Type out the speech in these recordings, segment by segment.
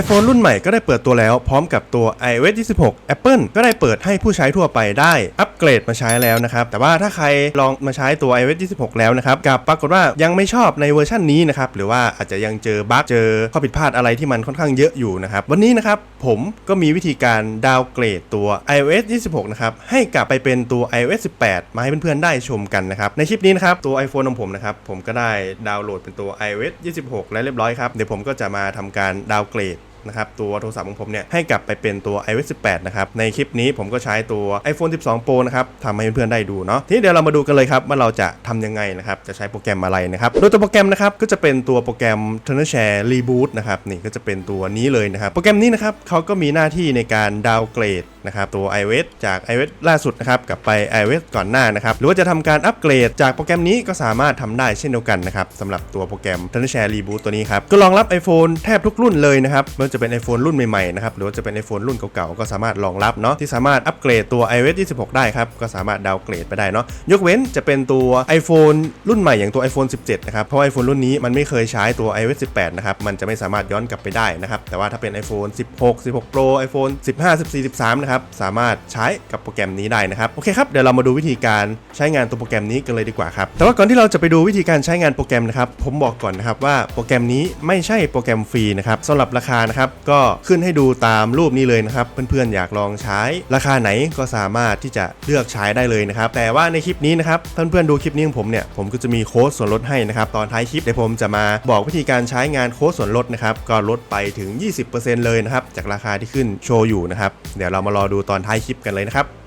iPhone รุ่นใหม่ก็ได้เปิดตัวแล้วพร้อมกับตัว iOS 26 Apple ก็ได้เปิดให้ผู้ใช้ทั่วไปได้อัปเกรดมาใช้แล้วนะครับ แต่ว่าถ้าใครลองมาใช้ตัว iOS 26 แล้วนะครับกับปรากฏว่ายังไม่ชอบในเวอร์ชันนี้นะครับ หรือว่าอาจจะยังเจอบั๊กเจอข้อผิดพลาดอะไรที่มันค่อนข้างเยอะอยู่นะครับ วันนี้นะครับผมก็มีวิธีการดาวเกรดตัว iOS 26 นะครับ ให้กลับไปเป็นตัว iOS 18 มาให้เพื่อนๆได้ชมกันนะครับในคลิปนี้นะครับตัว iPhone ของผมนะครับผมก็ได้ดาวน์โหลดเป็นตัว iOS 26 แล้วเรียบร้อยครับเดี๋ยวผมก็จะมาทำการดาวเกรด นะครับตัวโทรศัพท์ของผมเนี่ยให้กลับไปเป็นตัว iOS 18 นะครับ ในคลิปนี้ผมก็ใช้ตัว iPhone 12 Pro นะครับทำให้เพื่อนๆได้ดูเนาะทีนี้เดี๋ยวเรามาดูกันเลยครับว่าเราจะทำยังไงนะครับจะใช้โปรแกรมอะไรนะครับโดยตัวโปรแกรมนะครับก็จะเป็นตัวโปรแกรม Turner Share Reboot นะครับนี่ก็จะเป็นตัวนี้เลยนะครับโปรแกรมนี้นะครับเขาก็มีหน้าที่ในการดาวเกรดนะครับตัว iOS จาก iOS ล่าสุดนะครับกลับไป iOS ก่อนหน้านะครับหรือว่าจะทำการอัปเกรดจากโปรแกรมนี้ก็สามารถทำได้เช่นเดียวกันนะครับสำหรับตัวโปรแกรม Turner Share Reboot ตัวนี้ครับก็รองรับ iPhone แทบทุกรุ่นเลยนะครับไม่ว่าจะเป็น iPhone รุ่นใหม่ๆนะครับหรือว่าจะเป็น iPhone รุ่นเก่าๆก็สามารถรองรับเนาะที่สามารถอัปเกรดตัว iOS 26 ได้ครับก็สามารถดาวเกรดไปได้เนาะยกเว้นจะเป็นตัว iPhone รุ่นใหม่อย่างตัว iPhone 17 นะครับเพราะ iPhone รุ่นนี้มันไม่เคยใช้ตัว iOS 18 นะครับมันจะไม่สามารถย้อนกลับไปได้นะครับแต่ว่าถ้าเป็น iPhone 16 16 Pro iPhone 15 14 13 นะครับสามารถใช้กับโปรแกรมนี้ได้นะครับโอเคครับเดี๋ยวเรามาดูวิธีการใช้งานตัวโปรแกรมนี้กันเลยดีกว่าครับแต่ว่าก่อนที่เราจะไปดูวิธีการใช้งานโปรแกรมนะครับผมบอกก่อนนะครับว่าโปรแกรมนี้ไม่ใช่โปรแกรมฟรีนะครับสำหรับราคานะครับก็ขึ้นให้ดูตามรูปนี้เลยนะครับ เพื่อนๆอยากลองใช้ราคาไหนก็สามารถที่จะเลือกใช้ได้เลยนะครับ แต่ว่าในคลิปนี้นะครับเพื่อนๆดูคลิปนี้ของผมเนี่ยผมก็จะมีโค้ดส่วนลดให้นะครับตอนท้ายคลิปเดี๋ยวผมจะมาบอกวิธีการใช้งานโค้ดส่วนลดนะครับก็ลดไปถึง 20%เลยนะครับจากราคาที่ขึ้นโชว์อยู่นะครับเดี๋ยวเรามารอดูตอนท้ายคลิปกันเลยนะครับ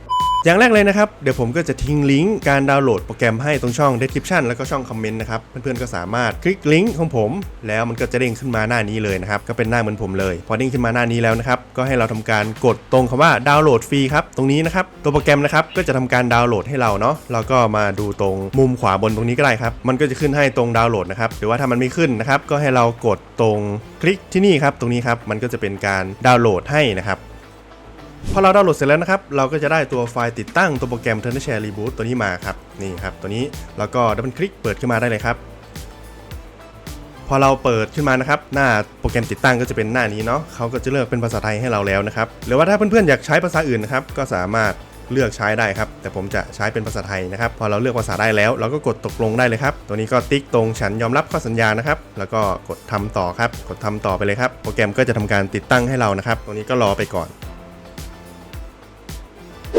อย่างแรกเลยนะครับ เดี๋ยวผมก็จะทิ้งลิงก์การดาวน์โหลดโปรแกรมให้ตรงช่อง description แล้วก็ช่องคอมเมนต์นะครับ เพื่อนๆก็สามารถคลิกลิงก์ของผม แล้วมันก็จะเด้งขึ้นมาหน้านี้เลยนะครับ ก็เป็นหน้าเหมือนผมเลย พอเด้งขึ้นมาหน้านี้แล้วนะครับ ก็ให้เราทำการกดตรงคำว่าดาวน์โหลดฟรีครับ ตรงนี้นะครับ ตัวโปรแกรมนะครับ ก็จะทำการดาวน์โหลดให้เราเนาะ เราก็มาดูตรงมุมขวาบนตรงนี้ก็ได้ครับ มันก็จะขึ้นให้ตรงดาวน์โหลดนะครับ หรือว่าถ้ามันไม่ขึ้นนะครับ ก็ให้เรากดตรงคลิกที่นี่ครับ ตรงนี้ครับ มันก็จะเป็นการดาวน์โหลดให้นะครับ พอเราดาวน์โหลดเสร็จแล้วนะครับ เราก็จะได้ตัวไฟล์ติดตั้งตัวโปรแกรม Turner Share Reboot ตัวนี้มาครับ นี่ครับ ตัวนี้แล้วก็ดับเบิลคลิกเปิดขึ้นมาได้เลยครับ พอเราเปิดขึ้นมานะครับ หน้าโปรแกรมติดตั้งก็จะเป็นหน้านี้เนาะเขาก็จะเลือกเป็นภาษาไทยให้เราแล้วนะครับ หรือว่าถ้าเพื่อนๆอยากใช้ภาษาอื่นนะครับ ก็สามารถเลือกใช้ได้ครับ แต่ผมจะใช้เป็นภาษาไทยนะครับ พอเราเลือกภาษาได้แล้ว เราก็กดตกลงได้เลยครับ ตัวนี้ก็ติ๊กตรงฉันยอมรับข้อสัญญานะครับ แล้วก็กดทำต่อครับ กดทำต่อไปเลยครับ โปรแกรมก็จะทำการติดตั้งให้เรานะครับตัวนี้ก็รอไปก่อน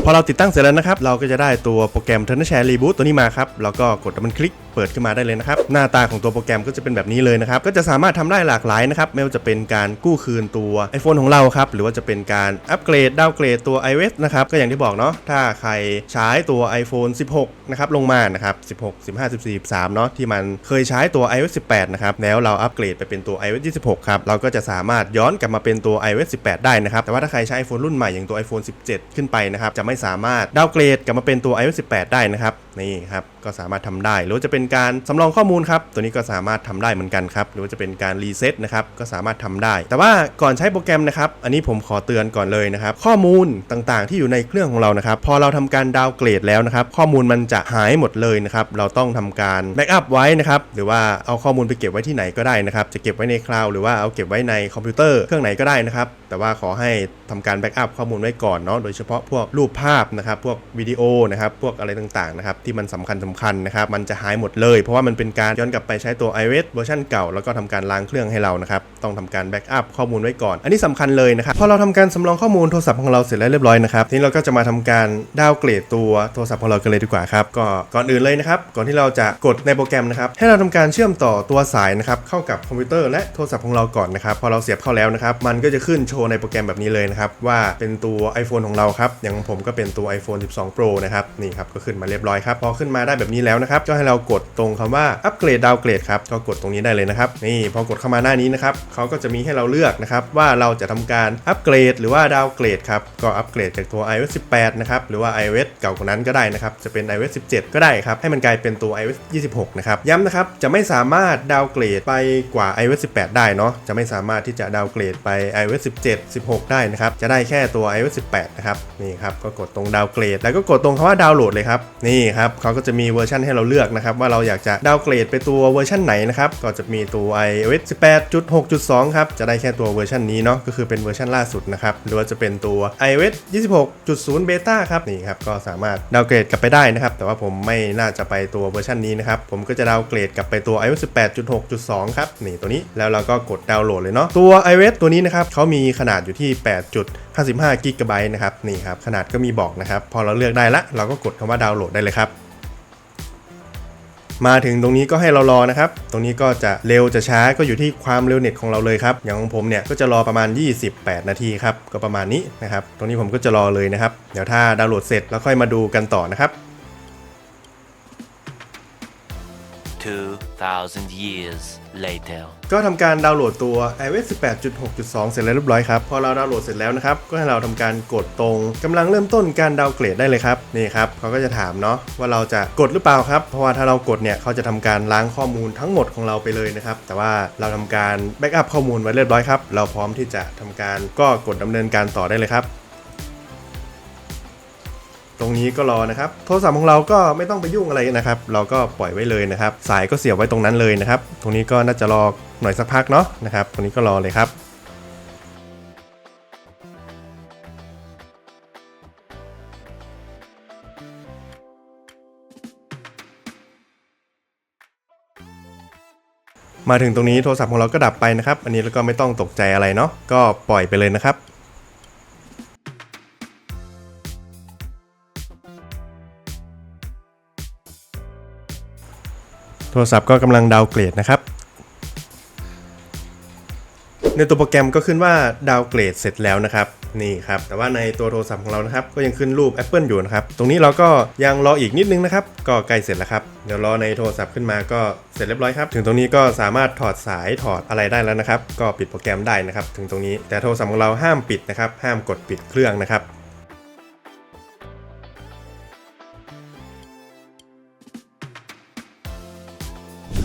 พอเราติดตั้งเสร็จแล้วนะครับ เราก็จะได้ตัวโปรแกรม Turner Share Reboot ตัวนี้มาครับ แล้วก็กดดับเบิลคลิก เปิดขึ้นมาได้เลยนะครับ หน้าตาของตัวโปรแกรมก็จะเป็นแบบนี้เลยนะครับ ก็จะสามารถทำได้หลากหลายนะครับ ไม่ว่าจะเป็นการกู้คืนตัว iPhone ของเราครับ หรือว่าจะเป็นการอัปเกรดดาวเกรดตัว iOS นะครับ ก็อย่างที่บอกเนาะ ถ้าใครใช้ตัว iPhone 16 นะครับ ลงมานะครับ 16 15 14 13 เนาะ ที่มันเคยใช้ตัว iOS 18 นะครับ แล้วเราอัปเกรดไปเป็นตัว iOS 26 ครับ เราก็จะสามารถย้อนกลับมาเป็นตัว iOS 18 ได้นะครับ แต่ว่าถ้าใครใช้ iPhone รุ่นใหม่อย่างตัว iPhone 17 ขึ้นไปนะครับ จะไม่สามารถดาวเกรดกลับมาเป็นตัว iOS 18 ได้นะครับ นี่ครับก็สามารถทำได้ หรือว่าจะเป็นการสำรองข้อมูลครับตัวนี้ก็สามารถทำได้เหมือนกันครับหรือว่าจะเป็นการรีเซ็ตนะครับก็สามารถทำได้ แต่ว่าก่อนใช้โปรแกรมนะครับอันนี้ผมขอเตือนก่อนเลยนะครับข้อมูลต่างๆ ที่อยู่ในเครื่องของเรานะครับพอเราทำการดาวเกรดแล้วนะครับข้อมูลมันจะหายหมดเลยนะครับเราต้องทำการแบ็กอัพไว้นะครับหรือว่าเอาข้อมูลไปเก็บไว้ที่ไหนก็ได้นะครับจะเก็บไว้ในคลาวด์หรือว่าเอาเก็บไว้ในคอมพิวเตอร์เครื่องไหนก็ได้นะครับแต่ว่าขอให้ทำการแบ็กอัพข้อมูลไว้ก่อนเนาะโดยเฉพาะพวกรูปภาพนะครับพวกวิดีโอนะครับพวกอะไรต่างๆนะครับที่มันสำคัญสคัญนะครับมันจะหายหมดเลย เพราะว่ามันเป็นการย้อนกลับไปใช้ตัว iOS เวอร์ชันเก่าแล้วก็ทำการล้างเครื่องให้เรานะครับต้องทำการแบ็กอัพข้อมูลไว้ก่อน อันนี้สำคัญเลยนะครับพอเราทำการสำรองข้อมูลโทรศัพท์ของเราเสร็จแล้วเรียบร้อยนะครับทีนี้เราก็จะมาทำการดาวเกรดตัวโทรศัพท์ของเรากันเลยดีกว่าครับก็ก่อนอื่นเลยนะครับก่อนที่เราจะกดในโปรแกรมนะครับให้เราทำการเชื่อมต่อตัวสายนะครับเข้ากับคอมพิวเตอร์และโทรศัพท์ของเราก่อนนะครับพอเราเสียบเข้าแล้วนะครับมันก็จะขึ้นโชว์ในโปรแกรมแบบนี้เลยนะครับว่าเป็นตัว iPhone ของเราครับอย่างผมก็เป็นตัว iPhone 12 Pro นะครับนี่ครับก็ขึ้นมาเรียบร้อยครับพอขึ้นมาได้แบบนี้แล้วนะครับก็ให้เรากดตรงคำว่าอัปเกรดดาวเกรดครับก็กดตรงนี้ได้เลยนะครับนี่พอกดเข้ามาหน้านี้นะครับเขาก็จะมีให้เราเลือกนะครับว่าเราจะทำการอัปเกรดหรือว่าดาวเกรดครับก็อัปเกรดจากตัว iOS 18 นะครับหรือว่า iOS เก่ากว่านั้นก็ได้นะครับจะเป็น iOS 17 ก็ได้ครับให้มันกลายเป็นตัว iOS 26 นะครับย้ำนะครับจะไม่สามารถดาวเกรดไปกว่า iOS 18 ได้เนาะจะไม่สามารถที่จะดาวเกรดไป iOS 17 16 ได้นะครับับ จะได้แค่ตัว iOS 18 นะครับ นี่ครับ ก็กดตรงดาวเกรด แล้วก็กดตรงคำว่าดาวน์โหลดเลยครับ นี่ครับเขาก็จะมีเวอร์ชันให้เราเลือกนะครับ ว่าเราอยากจะดาวเกรดไปตัวเวอร์ชันไหนนะครับ ก็จะมีตัว iOS 18.6.2 ครับ จะได้แค่ตัวเวอร์ชันนี้เนาะ ก็คือเป็นเวอร์ชันล่าสุดนะครับ หรือว่าจะเป็นตัว iOS 26.0 Beta ครับ นี่ครับ ก็สามารถดาวเกรดกลับไปได้นะครับ แต่ว่าผมไม่น่าจะไปตัวเวอร์ชันนี้นะครับ ผมก็จะดาวเกรดกลับไปตัว iOS 18.6.2 ครับ นี่ตัวนี้ แล้วเราก็กดดาวน์โหลดเลยเนาะ ตัว iOS ตัวนี้นะครับเขามีขนาดอยู่ที่8 1.55 g b นะครับนี่ครับขนาดก็มีบอกนะครับ พอเราเลือกได้ละ เราก็กดคำว่าดาวน์โหลดได้เลยครับ มาถึงตรงนี้ก็ให้เรารอนะครับ ตรงนี้ก็จะเร็วจะช้าก็อยู่ที่ความเร็วเน็ตของเราเลยครับ อย่างของผมเนี่ยก็จะรอประมาณ 28 นาทีครับก็ประมาณนี้นะครับ ตรงนี้ผมก็จะรอเลยนะครับ เดี๋ยวถ้าดาวน์โหลดเสร็จแล้วค่อยมาดูกันต่อนะครับ 2,000 years later. ก็ทำการดาวน์โหลดตัว iOS 18.6.2 เสร็จแล้วเรียบร้อยครับ พอเราดาวน์โหลดเสร็จแล้วนะครับ ก็ให้เราทำการกดตรงกำลังเริ่มต้นการดาวเกรดได้เลยครับ นี่ครับเขาก็จะถามเนาะว่าเราจะกดหรือเปล่าครับ เพราะว่าถ้าเรากดเนี่ยเขาจะทำการล้างข้อมูลทั้งหมดของเราไปเลยนะครับ แต่ว่าเราทำการแบ็กอัพข้อมูลไว้เรียบร้อยครับ เราพร้อมที่จะทำการก็กดดำเนินการต่อได้เลยครับ ตรงนี้ก็รอนะครับ โทรศัพท์ของเราก็ไม่ต้องไปยุ่งอะไรนะครับ เราก็ปล่อยไว้เลยนะครับ สายก็เสียบไว้ตรงนั้นเลยนะครับ ตรงนี้ก็น่าจะรอหน่อยสักพักเนาะนะครับ ตรงนี้ก็รอเลยครับมาถึงตรงนี้โทรศัพท์ของเราก็ดับไปนะครับ อันนี้แล้วก็ไม่ต้องตกใจอะไรเนาะ ก็ปล่อยไปเลยนะครับ รศัพท์ก็กำลังดาวเกรดนะครับ ในตัวโปรแกรมก็ขึ้นว่าดาวเกรดเสร็จแล้วนะครับนี่ครับ แต่ว่าในตัวโทรศัพท์ของเรานะครับ ก็ยังขึ้นรูป Apple อยู่นะครับ ตรงนี้เราก็ยังรออีกนิดนึงนะครับ ก็ใกล้เสร็จแล้วครับ เดี๋ยวรอในโทรศัพท์ขึ้นมาก็เสร็จเรียบร้อยครับ ถึงตรงนี้ก็สามารถถอดสายถอดอะไรได้แล้วนะครับ ก็ปิดโปรแกรมได้นะครับ ถึงตรงนี้ แต่โทรศัพท์ของเราห้ามปิดนะครับ ห้ามกดปิดเครื่องนะครับ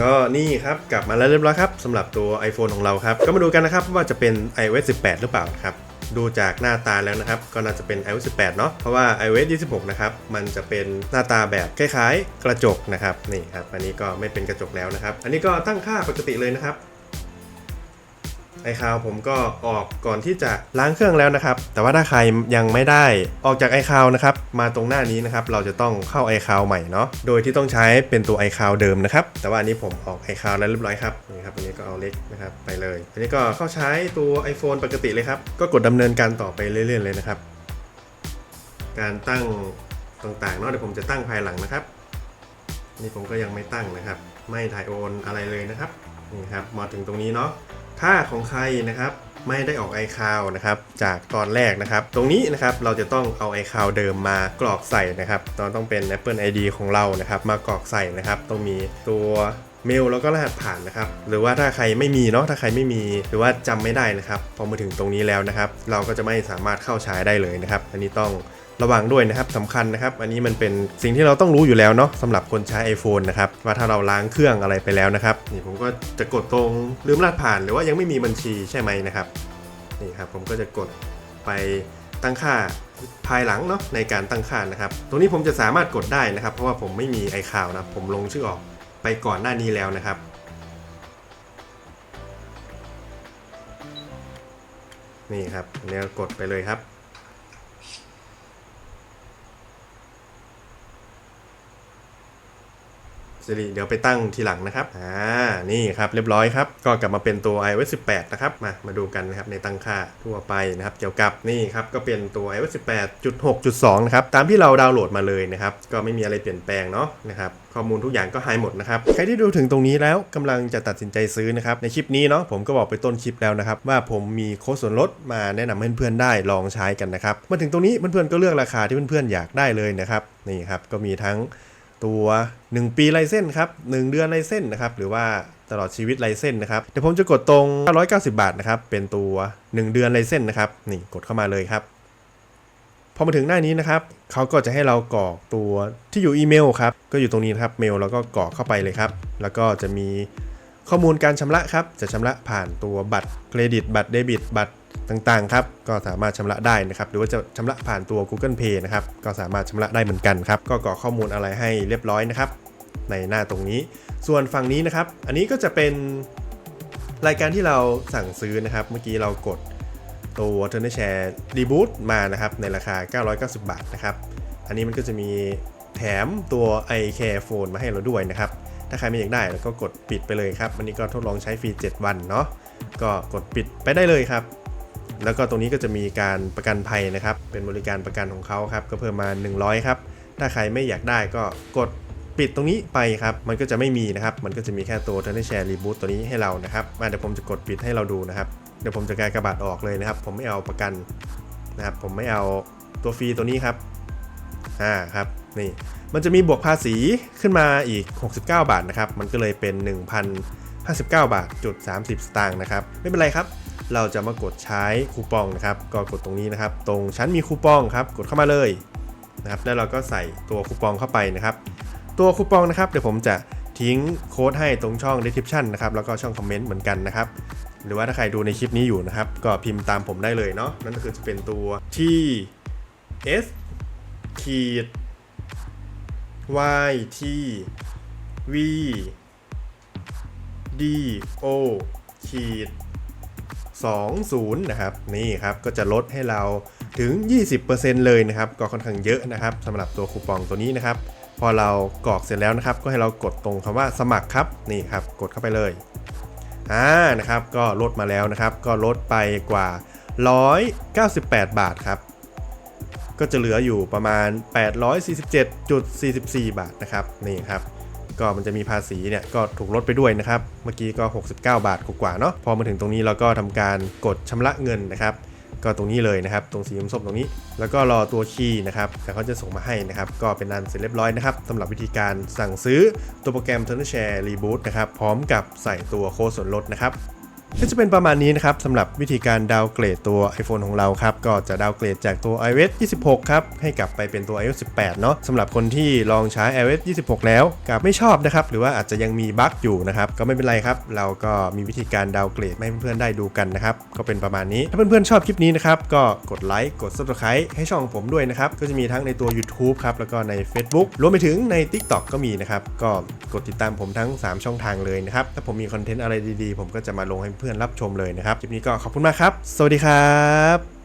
ก็นี่ครับกลับมาแล้วเรียบร้อยครับสำหรับตัว iPhone ของเราครับ ก็มาดูกันนะครับว่าจะเป็น iOS 18 หรือเปล่าครับดูจากหน้าตาแล้วนะครับ ก็น่าจะเป็น iOS 18 เนาะเพราะว่า iOS 26 นะครับ มันจะเป็นหน้าตาแบบคล้ายๆ กระจกนะครับนี่ครับ อันนี้ก็ไม่เป็นกระจกแล้วนะครับ อันนี้ก็ตั้งค่าปกติเลยนะครับ ไอคาวผมก็ออกก่อนที่จะล้างเครื่องแล้วนะครับ แต่ว่าถ้าใครยังไม่ได้ออกจากไอคาวนะครับ มาตรงหน้านี้นะครับ เราจะต้องเข้าไอคาวใหม่เนาะ โดยที่ต้องใช้เป็นตัวไอคาวเดิมนะครับ แต่ว่าอันนี้ผมออกไอคาวแล้วเรียบร้อยครับ นี่ครับอันนี้ก็เอาเล็กนะครับไปเลย อันนี้ก็เข้าใช้ตัว iPhone ปกติเลยครับ ก็กดดำเนินการต่อไปเรื่อย ๆ เลยนะครับ การตั้งต่างๆเนาะเดี๋ยวผมจะตั้งภายหลังนะครับ นี่ผมก็ยังไม่ตั้งนะครับ ไม่ถ่ายโอนอะไรเลยนะครับ นี่ครับ มาถึงตรงนี้เนาะ ถ้าของใครนะครับไม่ได้ออก iCloud นะครับจากตอนแรกนะครับ ตรงนี้นะครับเราจะต้องเอา iCloud เดิมมากรอกใส่นะครับตอนต้องเป็น Apple ID ของเรานะครับมากรอกใส่นะครับต้องมีตัวเมลแล้วก็รหัสผ่านนะครับ หรือว่าถ้าใครไม่มีเนาะถ้าใครไม่มีหรือว่าจำไม่ได้นะครับ พอมาถึงตรงนี้แล้วนะครับ เราก็จะไม่สามารถเข้าใช้ได้เลยนะครับ อันนี้ต้อง ระวังด้วยนะครับสำคัญนะครับอันนี้มันเป็นสิ่งที่เราต้องรู้อยู่แล้วเนาะสำหรับคนใช้ iPhone นะครับว่าถ้าเราล้างเครื่องอะไรไปแล้วนะครับนี่ผมก็จะกดตรงลืมรหัสผ่าน หรือว่ายังไม่มีบัญชีใช่ไหมนะครับนี่ครับผมก็จะกดไปตั้งค่าภายหลังเนาะในการตั้งค่านะครับ ตรงนี้ผมจะสามารถกดได้นะครับ เพราะว่าผมไม่มีไอคาวนะผมลงชื่อออกไปก่อนหน้านี้แล้วนะครับนี่ครับอันนี้กดไปเลยครับ สิริเดี๋ยวไปตั้งทีหลังนะครับ อ่า นี่ครับเรียบร้อยครับ ก็กลับมาเป็นตัว iOS 18 นะครับ มา มาดูกันนะครับในตั้งค่าทั่วไปนะครับ เกี่ยวกับนี่ครับ ก็เป็นตัว iOS 18.6.2 นะครับ ตามที่เราดาวน์โหลดมาเลยนะครับ ก็ไม่มีอะไรเปลี่ยนแปลงเนาะนะครับข้อมูลทุกอย่างก็หายหมดนะครับ ใครที่ดูถึงตรงนี้แล้วกำลังจะตัดสินใจซื้อนะครับ ในคลิปนี้เนาะผมก็บอกไปต้นคลิปแล้วนะครับ ว่าผมมีโค้ดส่วนลดมาแนะนำให้เพื่อนๆได้ลองใช้กันนะครับ มาถึงตรงนี้เพื่อนๆก็เลือกราคาที่เพื่อนๆอยากได้เลยนะครับ นี่ครับก็มีทั้ง ตัว 1 ปีไลเส้นครับ 1 เดือนไลเส้นนะครับ หรือว่าตลอดชีวิตไลเส้นนะครับ เดี๋ยวผมจะกดตรง 990 บาทนะครับ เป็นตัว 1 เดือนไลเส้นนะครับ นี่กดเข้ามาเลยครับพอมาถึงหน้านี้นะครับเขาก็จะให้เรากรอกตัวที่อยู่อีเมลครับ ก็อยู่ตรงนี้นะครับเมลแล้วก็กรอกเข้าไปเลยครับ แล้วก็จะมีข้อมูลการชำระครับ จะชำระผ่านตัวบัตรเครดิต บัตรเดบิต บัตร ต่างๆครับก็สามารถชำระได้นะครับหรือว่าจะชำระผ่านตัว Google Pay นะครับก็สามารถชำระได้เหมือนกันครับก็กรอกข้อมูลอะไรให้เรียบร้อยนะครับในหน้าตรงนี้ ส่วนฝั่งนี้นะครับ อันนี้ก็จะเป็นรายการที่เราสั่งซื้อนะครับ เมื่อกี้เรากดตัว t u r n e r Share Reboot มานะครับในราคา 990 บาทนะครับ อันนี้มันก็จะมีแถมตัว iCare Phone มาให้เราด้วยนะครับ ถ้าใครไม่อยากได้แล้วก็กดปิดไปเลยครับอันนี้ก็ทดลองใช้ฟรี 7 วันเนาะ ก็กดปิดไปได้เลยครับ แล้วก็ตรงนี้ก็จะมีการประกันภัยนะครับ เป็นบริการประกันของเขาครับ ก็เพิ่มมา 100 ครับ ถ้าใครไม่อยากได้ก็กดปิดตรงนี้ไปครับ มันก็จะไม่มีนะครับ มันก็จะมีแค่ตัว t u r n e r Share Reboot ตัวนี้ให้เรานะครับมาเดี๋ยวผมจะกดปิดให้เราดูนะครับ เดี๋ยวผมจะกากระบาดออกเลยนะครับ ผมไม่เอาประกันนะครับ ผมไม่เอาตัวฟรีตัวนี้ครับ อ่าครับ นี่ มันจะมีบวกภาษีขึ้นมาอีก 69 บาทนะครับ มันก็เลยเป็น 1,059 บาทจุด30 สตางค์นะครับ ไม่เป็นไรครับ เราจะมากดใช้คูปองนะครับ ก็กดตรงนี้นะครับ ตรงชั้นมีคูปองครับ กดเข้ามาเลยนะครับ แล้วเราก็ใส่ตัวคูปองเข้าไปนะครับ ตัวคูปองนะครับเดี๋ยวผมจะทิ้งโค้ดให้ตรงช่อง description นะครับแล้วก็ช่องคอมเมนต์เหมือนกันนะครับหรือว่าถ้าใครดูในคลิปนี้อยู่นะครับ ก็พิมพ์ตามผมได้เลยเนาะนั่นก็คือจะเป็นตัว T S ขีด Y T V D O ขีด 20 นะครับ นี่ครับก็จะลดให้เราถึง 20%เลยนะครับ ก็ค่อนข้างเยอะนะครับสำหรับตัวคูปองตัวนี้นะครับ พอเรากรอกเสร็จแล้วนะครับ ก็ให้เรากดตรงคำว่าสมัครครับนี่ครับ กดเข้าไปเลยอ่านะครับ ก็ลดมาแล้วนะครับ ก็ลดไปกว่า 198 บาทครับก็จะเหลืออยู่ประมาณ 847.44 บาทนะครับนี่ครับ ก็มันจะมีภาษีเนี่ยก็ถูกลดไปด้วยนะครับ เมื่อกี้ก็ 69 บาทกว่าเนาะพอมาถึงตรงนี้เราก็ทำการกดชำระเงินนะครับก็ตรงนี้เลยนะครับ ตรงสีส้มตรงนี้ แล้วก็รอตัวคีย์นะครับแต่เขาจะส่งมาให้นะครับ ก็เป็นนันเสร็จเรียบร้อยนะครับสำหรับวิธีการสั่งซื้อตัวโปรแกรม t u r n e r Share Reboot นะครับ พร้อมกับใส่ตัวโค้ดส่วนลดนะครับ ก็จะเป็นประมาณนี้นะครับสำหรับวิธีการดาวเกรดตัว iPhone ของเราครับ ก็จะดาวเกรดจากตัว iOS 26 ครับ ให้กลับไปเป็นตัว iOS 18 เนาะสำหรับคนที่ลองใช้ iOS 26 แล้วกับไม่ชอบนะครับ หรือว่าอาจจะยังมีบั๊กอยู่นะครับ ก็ไม่เป็นไรครับ เราก็มีวิธีการดาวเกรดให้เพื่อนๆได้ดูกันนะครับ ก็เป็นประมาณนี้ ถ้าเพื่อนๆชอบคลิปนี้นะครับ ก็กดไลค์ กด Subscribe ให้ช่องผมด้วยนะครับ ก็จะมีทั้งในตัว YouTube ครับ แล้วก็ใน Facebook รวมไปถึงใน TikTok ก็มีนะครับ ก็กดติดตามผมทั้ง 3 ช่องทางเลยนะครับ ถ้าผมมีคอนเทนต์อะไรดีๆ ผมก็จะมาลงให้เพื่อนรับชมเลยนะครับคลิปนี้ก็ขอบคุณมากครับ สวัสดีครับ